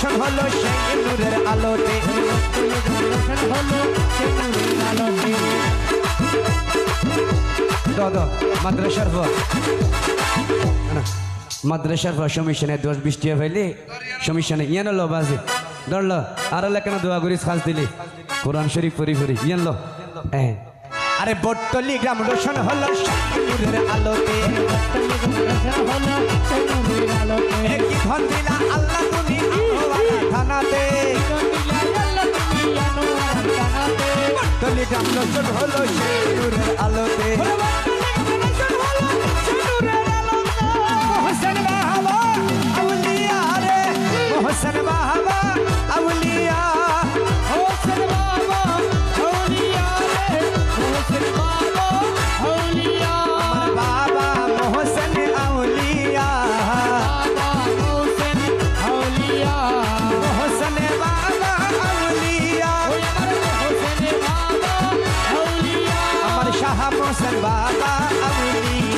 বট্টলি গ্রাম রোশন হলো সেই নূরের আলোতে। দাদা, মাদ্রাসার পর। মাদ্রাসার পর সমস্যা দোষ বৃষ্টি ফেলি। সমস্যা নেই ইয়ান লো বাজে। ধরল আর কেন দোয়া করিস, খাস দিলি। কোরআন শরীফ পরি পরি ইয়ান লো। হ্যাঁ আরে বট্টলি গ্রাম রোশন হলো নূরের আলোতে। একই ধন দিলা আল্লাহ? বট্টলি গ্রাম হলো সেই আলোতে। শাহ মোহসেন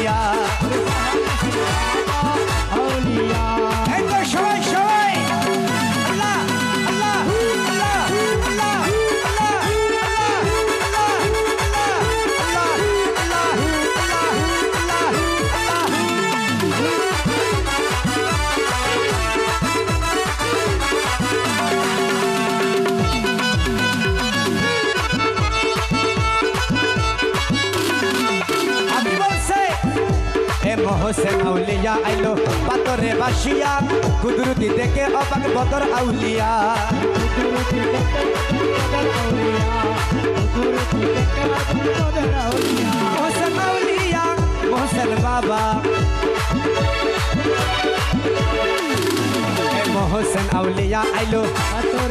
মোহসেন আউলিয়া আইলো পাতরে বাসিয়া, কুদরতি দেখে অবাক বদর আউলিয়া। মোহসেন আউলিয়া। মোহসেন বাবা। মোহসেন আউলিয়া আইলো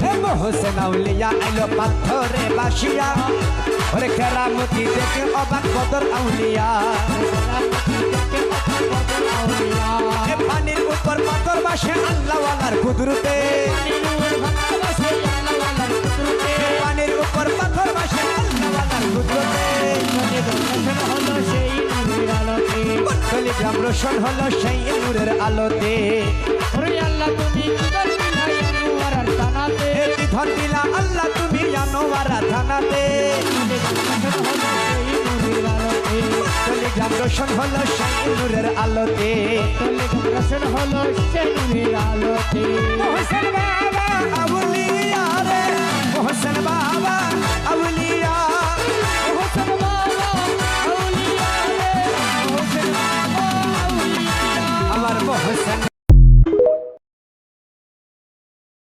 এ মোহসেন আউলিয়া আইলো, পাথরে বাসিয়া। ওরে কেরামতি দেখে অবাক বদর আউলিয়া। পানির উপর পাথর বাসে আল্লাহওয়ালার কুদরতে। পানির উপর পাথর বাসে আল্লাহওয়ালার কুদরতে। রোশন হলো সেই নূরের আলোতে। এ কি ধন দিলা আল্লাহ তুমি থানাতে। রোশন হলো সেই নূরের আলোতে মোহসেন বাবা আবুলিয়া রে মোহসেন